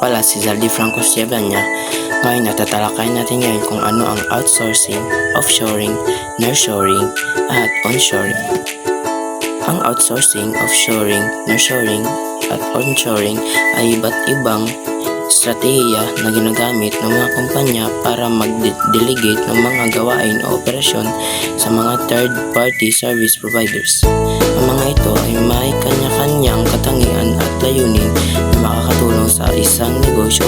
pala si Zaldi Franco Siabanya. Ngayon natatalakay natin ngayon kung ano ang outsourcing, offshoring, nearshoring, at onshoring. Ang outsourcing, offshoring, nearshoring, at onshoring ay iba't ibang strategiya na ginagamit ng mga kumpanya para mag-delegate ng mga gawain o operasyon sa mga third-party service providers. Ang mga ito ay may kanya-kanyang katangian at layunin na makakatulong sa isang negosyo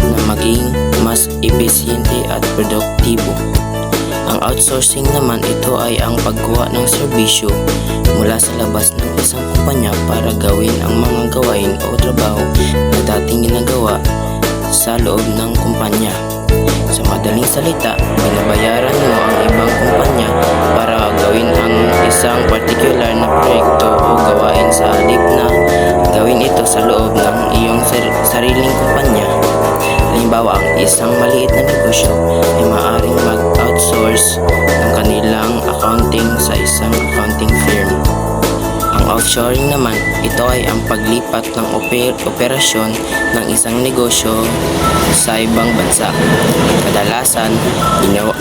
na maging mas epesyente at produktibo. Ang outsourcing naman ito ay ang paggawa ng serbisyo mula sa labas ng isang kumpanya para gawin ang mga gawain o trabaho na dating ginagawa sa loob ng kumpanya. Sa madaling salita, binabayaran mo ang ibang kumpanya para gawin ang isang particular na proyekto offshoring naman, ito ay ang paglipat ng oper- operasyon ng isang negosyo sa ibang bansa. Kadalasan,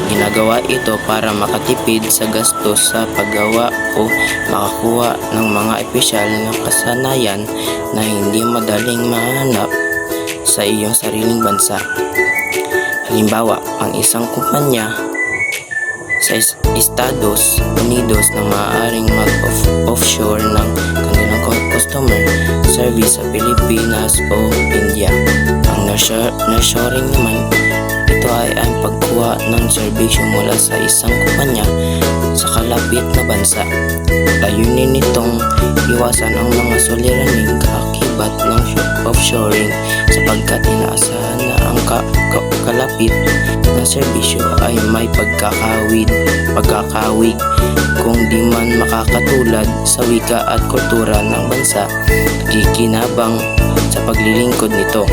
ginagawa ito para makatipid sa gastos sa paggawa o makakuha ng mga espesyal na kasanayan na hindi madaling mahanap sa iyong sariling bansa. Halimbawa, ang isang kumpanya sa Estados Unidos na maaaring mag-offshore ng kanilang cu- customer service sa Pilipinas o India. Ang nurturing naman, ito ay ang pagkuha ng serbisyo mula sa isang kumpanya sa kalapit na bansa. Layunin nitong iwasan ang mga suliraning kaakibat ng sho- offshoring sapagkat inaasahan ka- ka- kalapit na serbisyo ay may pagkakawid, pagkakawig kung di man makakatulad sa wika at kultura ng bansa, kikinabang sa paglilingkod nito.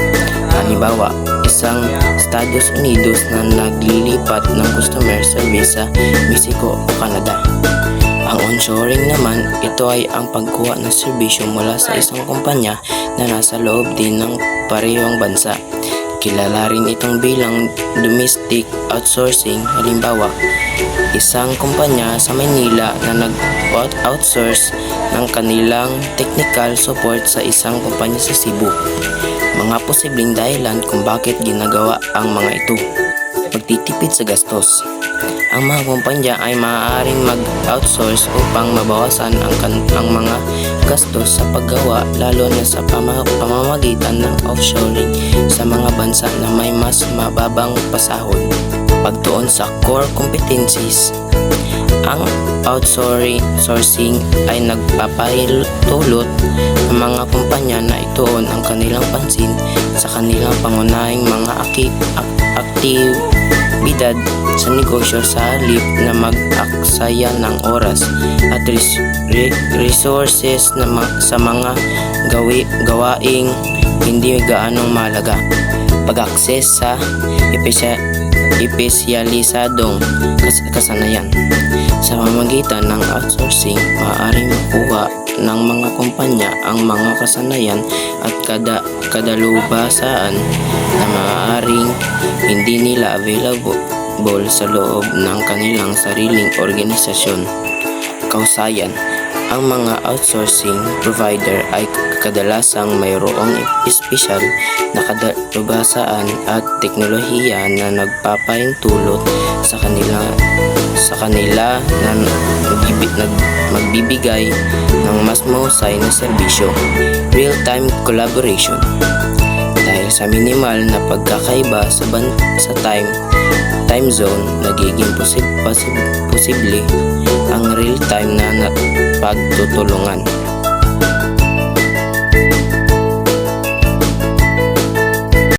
Halimbawa, isang Estados Unidos na naglilipat ng customer service sa Mexico o Canada. Ang onshoring naman, ito ay ang pagkuha ng serbisyo mula sa isang kumpanya na nasa loob din ng parehong bansa. Kilala rin itong bilang domestic outsourcing. Halimbawa, isang kumpanya sa Manila na nag-outsource ng kanilang technical support sa isang kumpanya sa Cebu. Mga posibleng dahilan kung bakit ginagawa ang mga ito. Pagtitipid sa gastos. Ang mga kumpanya ay maaaring mag-outsource upang mabawasan ang, ang mga gastos sa paggawa lalo na sa pama- pamamagitan ng offshoring sa mga bansa na may mas mababang pasahod. Pagtuon sa core competencies, ang outsourcing sourcing ay nagpapahintulot ng mga kumpanya na ituon ang kanilang pansin sa kanilang pangunahing mga aki- ak- aktibidad sa negosyo sa halip na mag-aksaya ng oras at res- re- resources na ma- sa mga gawi- gawaing hindi gaanong mahalaga. Pag-access sa epesya- espesyalisadong kas- kasanayan. Sa pamamagitan ng outsourcing, maaaring makuha ng mga kumpanya ang mga kasanayan at kada kadalubasaan na maaaring hindi nila available sa loob ng kanilang sariling organisasyon. Kausayan, ang mga outsourcing provider ay kadalasang mayroong espesyal na kadalubasaan at teknolohiya na nagpapahintulot sa kanila kanila na nag- magbibigay ng mas mahusay na serbisyo. Real-time collaboration dahil sa minimal na pagkakaiba sa, ban- sa time time zone nagiging posib- posib- posible ang real-time na pagtutulungan.